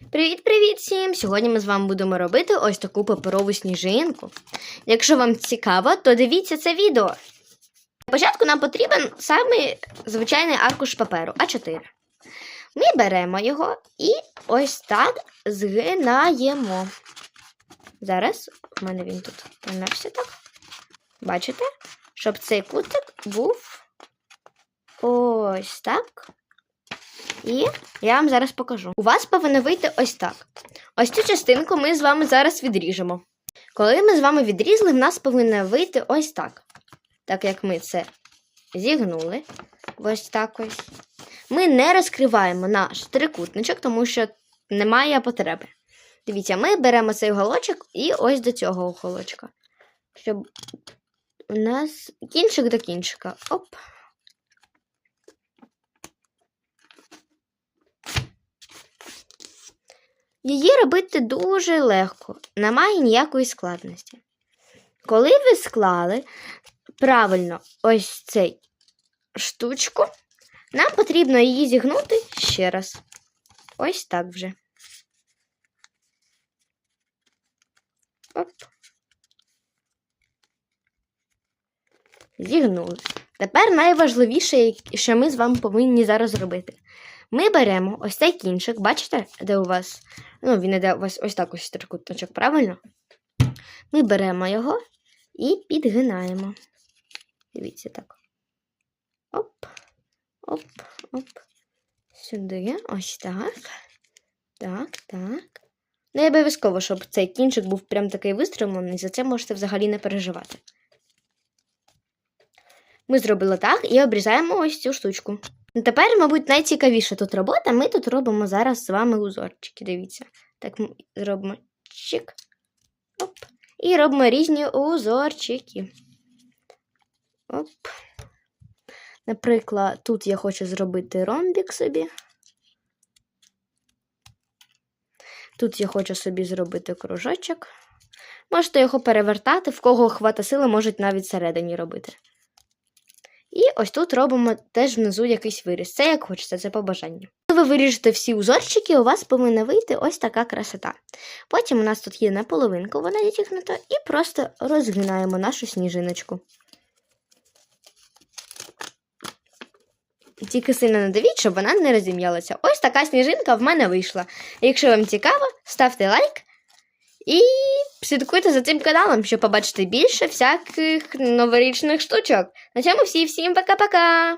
Привіт-привіт всім! Сьогодні ми з вами будемо робити ось таку паперову сніжинку. Якщо вам цікаво, то дивіться це відео. Спочатку нам потрібен саме звичайний аркуш паперу А4. Ми беремо його і ось так згинаємо. Зараз в мене він тут померся так. Бачите? Щоб цей кутик був ось так. І я вам зараз покажу. У вас повинно вийти ось так. Ось цю частинку ми з вами зараз відріжемо. Коли ми з вами відрізали, в нас повинно вийти ось так. Так як ми це зігнули. Ось так ось. Ми не розкриваємо наш трикутничок, тому що немає потреби. Дивіться, ми беремо цей уголочок і ось до цього уголочка. Щоб у нас кінчик до кінчика. Оп. Її робити дуже легко, немає ніякої складності. Коли ви склали правильно ось цей штучку, нам потрібно її зігнути ще раз. Ось так вже. Оп. Зігнули. Тепер найважливіше, що ми з вами повинні зараз зробити. Ми беремо ось цей кінчик, бачите, де у вас, ну, він іде у вас ось так ось трикутничок, правильно? Ми беремо його і підгинаємо. Дивіться так. Оп, оп, оп. Сюди, ось так. Так, так. Не обов'язково, щоб цей кінчик був прям такий вистромлений, за це можете взагалі не переживати. Ми зробили так і обрізаємо ось цю штучку. Тепер, мабуть, найцікавіша тут робота. Ми тут робимо зараз з вами узорчики. Дивіться. Так зробимо чик. Оп. І робимо різні узорчики. Оп. Наприклад, тут я хочу зробити ромбік собі. Тут я хочу собі зробити кружочок. Можете його перевертати, в кого хвата сили, можуть навіть всередині робити. І ось тут робимо теж внизу якийсь виріз. Це як хочеться, це по бажанню. Коли ви виріжете всі узорчики, у вас повинна вийти ось така красота. Потім у нас тут є наполовинку, вона відтягнута, і просто розгинаємо нашу сніжиночку. Тільки сильно не давіть, щоб вона не розім'ялася. Ось така сніжинка в мене вийшла. Якщо вам цікаво, ставте лайк і слідкуйте за цим каналом, щоб побачити більше всяких новорічних штучок. На цьому всі, всім пока-пока!